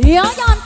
Ya ya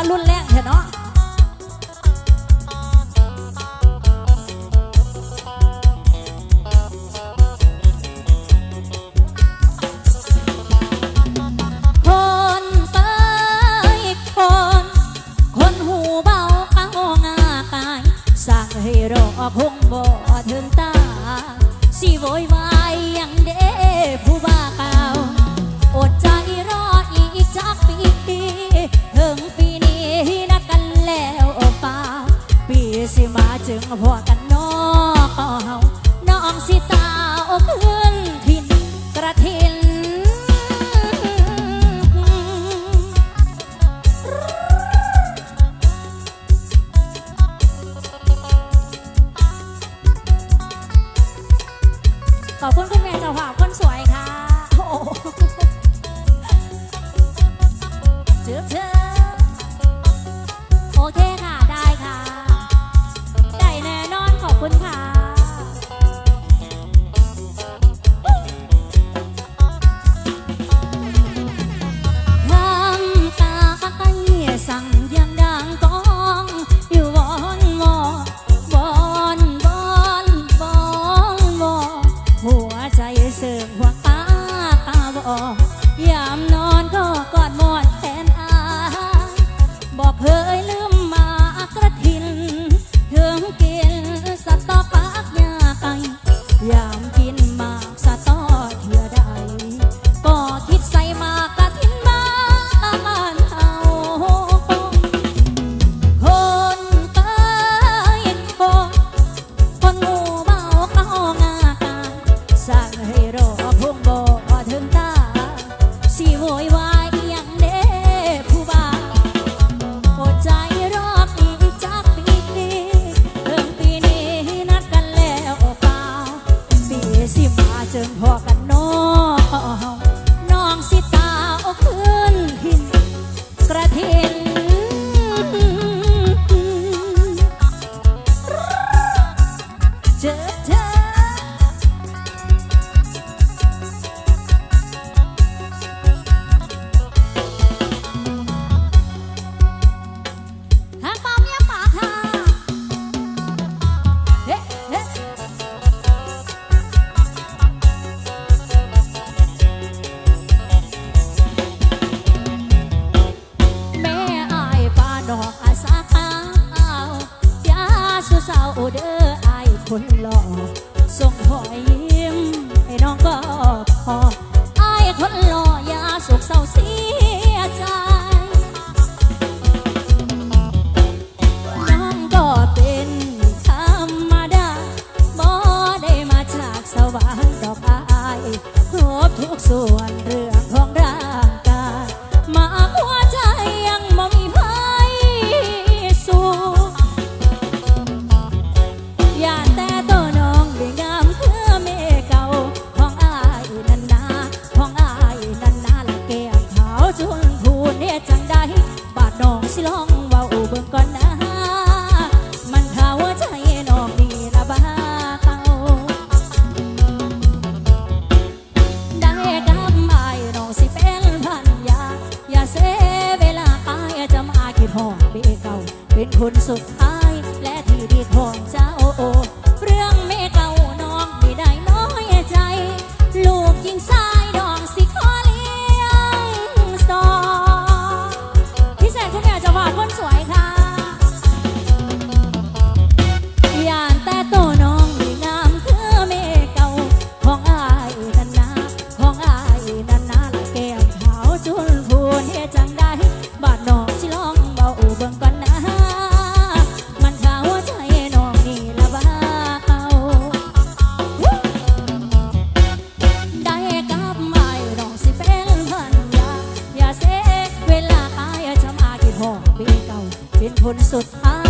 มารุ่นแรงเถอะเนาะ ก็เสเวลาอายจะมาคิดหองเบเก่า เป็นคนสุดท้ายและที่ดีของใจ ทนสุดท้าย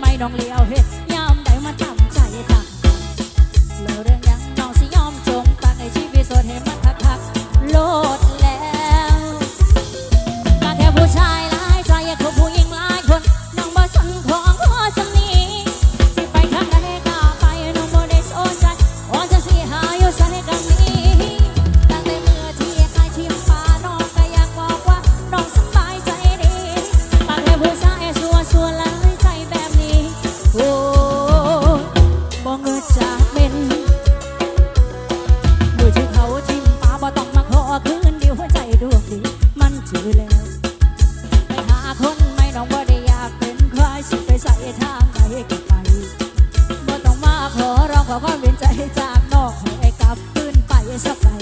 ไม่น้องเลี้ยวเห็ดยามใดมาทำใจต่างล้วเรื่องยัง ทางใดก็ไปบ่ต้องมาขอร้องขอความเห็นใจจากนอกให้กลับขึ้นไปสักไก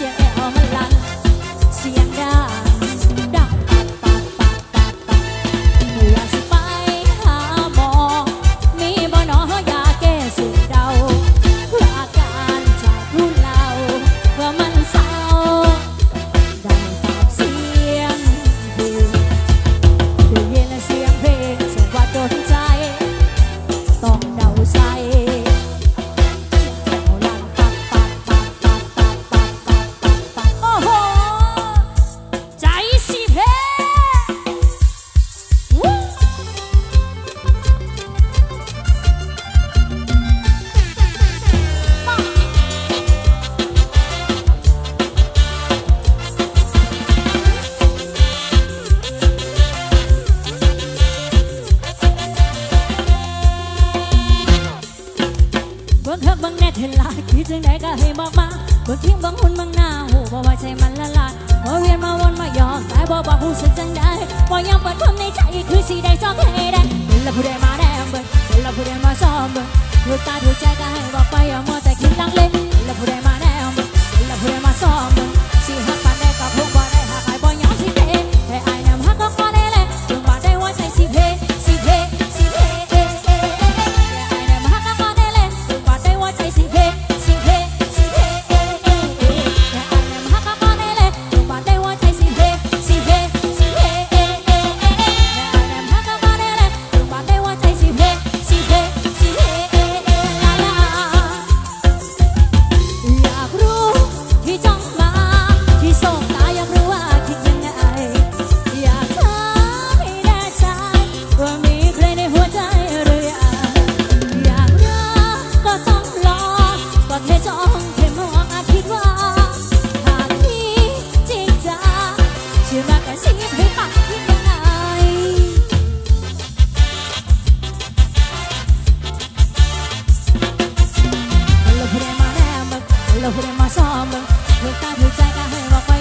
เสียงแอลมานไล 시대 속해래 불러 부르마 렘불 불러 부르마 선불 불따 불 มาซ้อมมึงถูกตาถูกใจก็ให้บอกไป